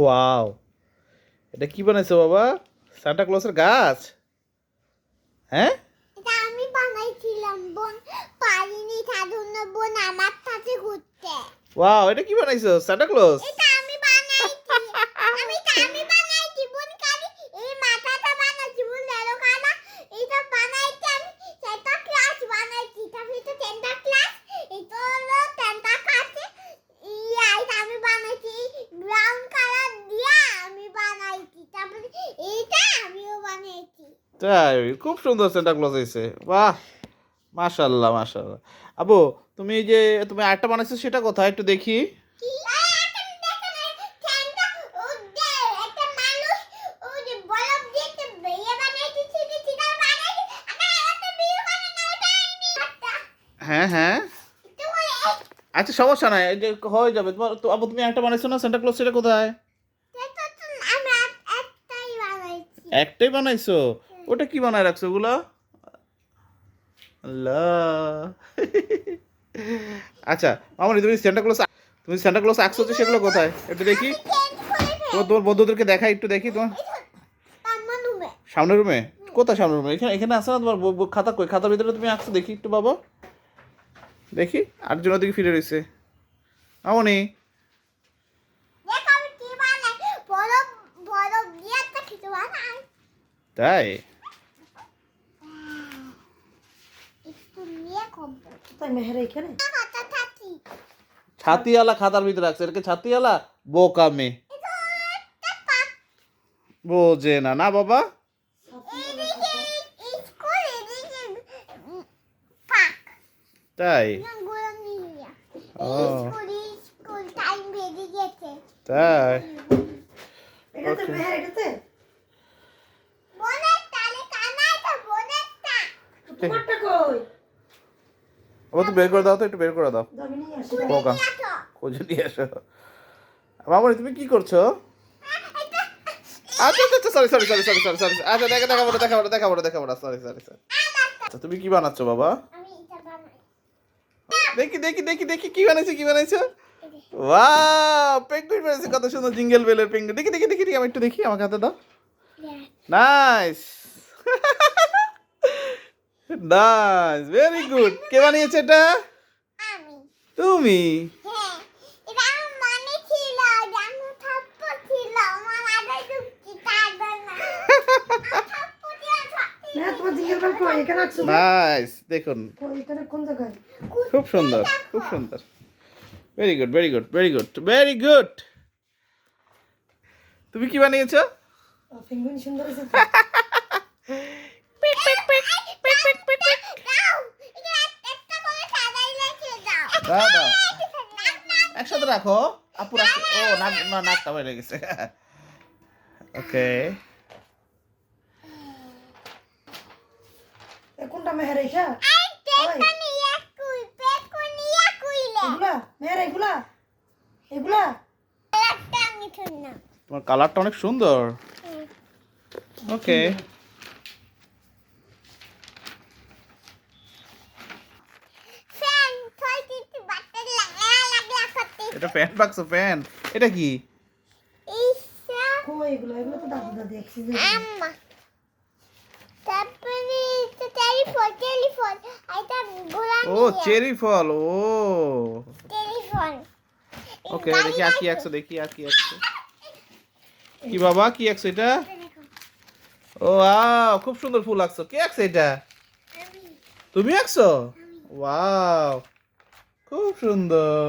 Wow এটা কি বানাইছো বাবা? সান্টা ক্লসের গাছ? হ্যাঁ? এটা আমি বানাইছিলাম বোন। পারিনি তার জন্য বোন আমার কাছে ঘুরতে। ওয়াও এটা কি বানাইছো? সান্টা ক্লস এটা আমি বানাইছি আমি এটা আমি বানাইছি বোন খালি এই মাথাটা বানাইছি বোন এলো কালা এটা বানাইছি আমি সেটা ক্লাস বানাইছি তারপরে এটা টেন্টা ক্লাস এটা হলো টেন্টা ক্লাসে ইয়া এটা আমি বানাইছি ব্রাউন কালার দিয়া আমি বানাইছি তারপরে এইটা আমিও বানাইছি তাই, খুব সুন্দর সান্টা ক্লস হয়েছে বাহ! মাশাল্লাহ মাশাল্লাহ আবু, তুমি যে, তুমি আরেকটা বানাইছো, সেটা কোথায়? একটু দেখি। হ্যাঁ হ্যাঁ। আচ্ছা সমস্যা নাই হয়ে যাবে। তোমার আবু, তুমি একটা বানাইছো না সান্টা ক্লস সেটা কোথায় একটা তো আমরা একটাই বানাইছি একটাই বানাইছো? ওটা কি বানায় রাখছো ওগুলো? আচ্ছা মামনি, তুমি সান্টা ক্লস তুমি সান্টা ক্লস আঁকছো যে সেগুলো কোথায়? একটু দেখি। তোমার তোমার বন্ধুদেরকে দেখাই, একটু দেখি তোমার। সামনের রুমে? কোথায় সামনের রুমে? এখানে এখানে আছে না তোমার খাতা কই? খাতার ভিতরে তুমি আঁকছো, দেখি একটু বাবা। দেখি, আটজন দিকে ফিরে রয়েছে। মামনি দেখ আমি কি বানাই বলব বলব দিয়ে একটা কিছু বানাই তাই? ছাতিওয়ালা খাতার ভিতরে রাখছে। এটাকে ছাতিওয়ালা? বোকা মেয়ে। বোঝে না। না বাবা? তাই? ও। স্কুল স্কুল টাইম বেরিয়ে গেছে। তাই? তো বের করে দাও তো একটু বের করে দাও। দেখো খুঁজে নিয়ে মামনি তুমি কি করছ? আচ্ছা sorry sorry sorry sorry sorry sorry আচ্ছা দেখা না দেখাবো না সরি সরি সরি আচ্ছা তুমি কি বানাচ্ছো বাবা? আমি এটা বানাই। দেখি দেখি দেখি দেখি কি বানাইছো কি বানাইছো? ওয়াও পেঙ্গুইন বানাইছো কত সুন্দর জিঙ্গেল বেলের পেঙ্গুইন দেখি দেখি দেখি দেখি, আমি একটু দেখি আমাকে হাতে দাও। নাইস নাইস ভেরি গুড কে বানিয়েছে এটা? আমি। তুমি? হ্যাঁ এটা আমার মনে নাইস দেখুন। খুব সুন্দর খুব সুন্দর। Very good very good very good very good তুমি কি বানিয়েছো? সুন্দর হয়েছে তো? দাও এটা একটা করে সাজাই রেখে দাও দাও একসাথে রাখো। আপু রাখো ও নাক না নাকটা বেড়ে গেছে। ওকে। কোনটা মেহের কুইলে। এগুলা? মেহের এগুলা? এগুলা? তোমার কালারটা অনেক সুন্দর। ওকে। এটা প্যান্ট বাক্স প্যান্ট এটা কি? এগুলো? তো দাদু দাদি ও চেরি ফল ও। ওকে দেখি আর কি একশো দেখি আর কি একশো কি বাবা কি একশো এটা? ও ওয়াও খুব সুন্দর ফুল আঁকছো। কে আঁকছে এটা? তুমি আঁকছো? ওয়াও খুব সুন্দর।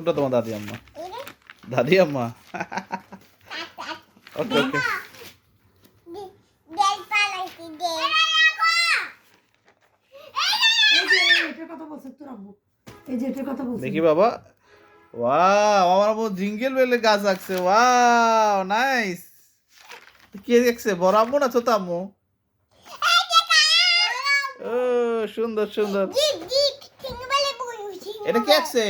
কোনটা তোমার দাদি আম্মা দাদি আম্মা। ওকে ওকে দেখো। বাবা ওয়াও আমার আম্মু জিঙ্গেল বেলে গাছ আঁকছে ওয়াও নাইস কে দেখছে বড় আম্মু না ছোট আম্মু ও সুন্দর সুন্দর এটা কে আঁকছে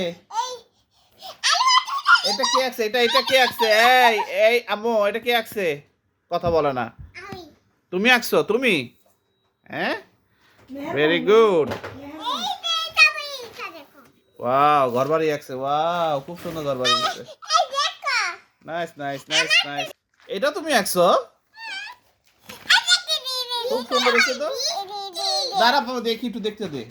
এটা কে আঁকছে? এটা এটা কে আঁকছে? এই এই আম্মু এটা কে আঁকছে? কথা বলে না। তুমি আঁকছো? তুমি? হ্যাঁ? ভেরি গুড ওয়াও ঘর বাড়ি আঁকছে। ওয়াও খুব সুন্দর ঘর বাড়ি আঁকছে। নাইস নাইস নাইস নাইস এটা তুমি আঁকছো? খুব সুন্দর হয়েছে তো। দাঁড়া দেখি একটু দেখতে দে।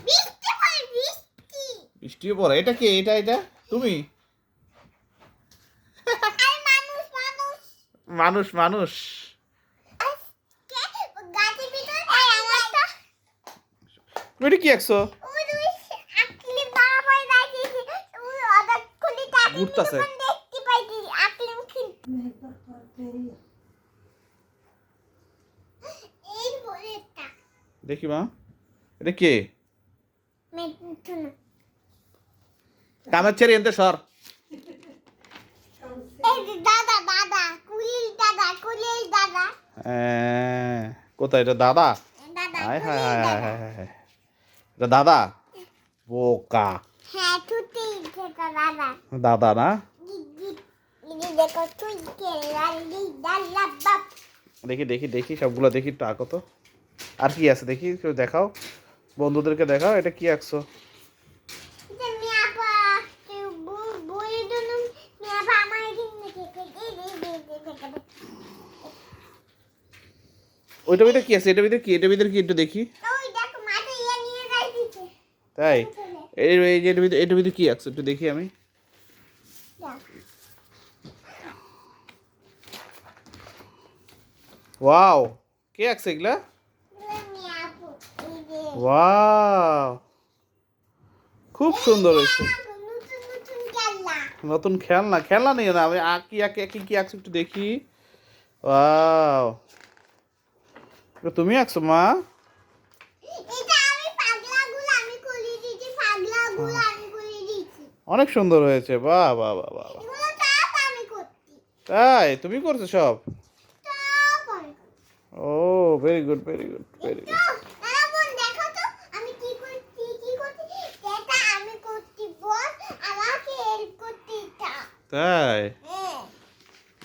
বৃষ্টি বৃষ্টিও পড়ে এটা কে? এটা এটা? তুমি আর মানুষ মানুষ মানুষ মানুষ কে গাছের ভিতরে আর আমারটা তুমি এটা কি আঁকছো ওই দুই আকলি বাবা যাইতেছে ওই অদক খুলি তাকে ঘুরতাছে। দেখতে পাইছি আকলি মানুষ ভেরি এই বলেটা দেখি মা এটা কে? কামের ছেড়ে এনতে সর। দাদা দাদা কুলির দাদা কুলির দাদা হ্যাঁ, কোথায়? এটা দাদা? হায় হায় হায় দাদা। হায় হায়। হায় এটা দাদা? বোকা। হ্যাঁ দাদা। না? দেখো দেখি দেখি সবগুলো দেখি আঁকো তো। আর কি আছে? দেখি কেউ দেখাও। বন্ধুদেরকে দেখাও এটা কি আঁকছো যে মিয়া পা তুই বই দুনু মিয়া পা আমার দিন কে কে দে দে দে দে দে ওইটার ভিতরে কি আছে? এটার ভিতরে কি? এটার ভিতরে কি? একটু দেখি। ইয়ে তাই? এই যে এটার ভিতরে এটার ভিতরে কি আঁকছো একটু দেখি আমি। ওয়াও কে আঁকছে এগুলা? ওয়াও খুব সুন্দর হয়েছে। নতুন খেলনা। নতুন খেলনা? খেলনা নিয়ে না আমি আঁকি আঁকি আঁকি কি আঁকছি একটু দেখি। ওয়াও। আমি খুলে মা অনেক সুন্দর হয়েছে বাহ বাহ আমি করছি। তাই? তুমি করছ সব? ও very good very good very good তাই? হ্যাঁ।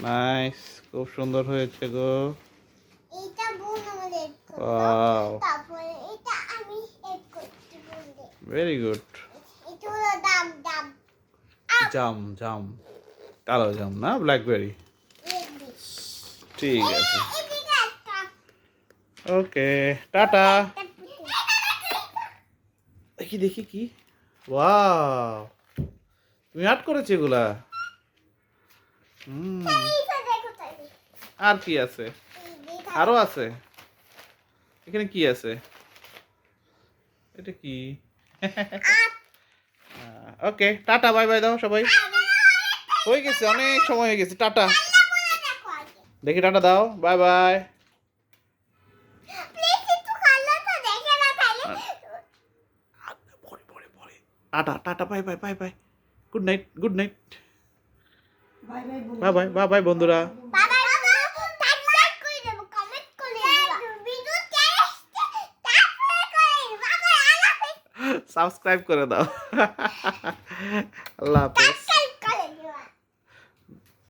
নাইস খুব সুন্দর হয়েছে গো এটা বোন আমাদের help করল। ওয়াও তারপরে এটা আমি বোনদের ভেরি গুড জাম জাম কালো জাম না ব্ল্যাকবেরি ঠিক আছে. ওকে টাটা। দেখি দেখি কি? ওয়াও তুমি আর্ট করেছ এগুলা? হুম। আর কি আছে? আরও আছে? এখানে কি আছে? এটা কি? ওকে টাটা বাই বাই দাও সবাই। হয়ে গেছে অনেক সময় হয়ে গেছে টাটা। দেখি টাটা দাও বাই বাই টাটা tata bye bye bye bye good night good night bye bye bye bye বন্ধুরা বাবা বাবা সাবস্ক্রাইব করে দেব কমেন্ট করে দেব ভিডিও টেস্ট তারপরে করে বাবা আল্লাহ হাফেজ সাবস্ক্রাইব করে দাও। আল্লাহ হাফেজ।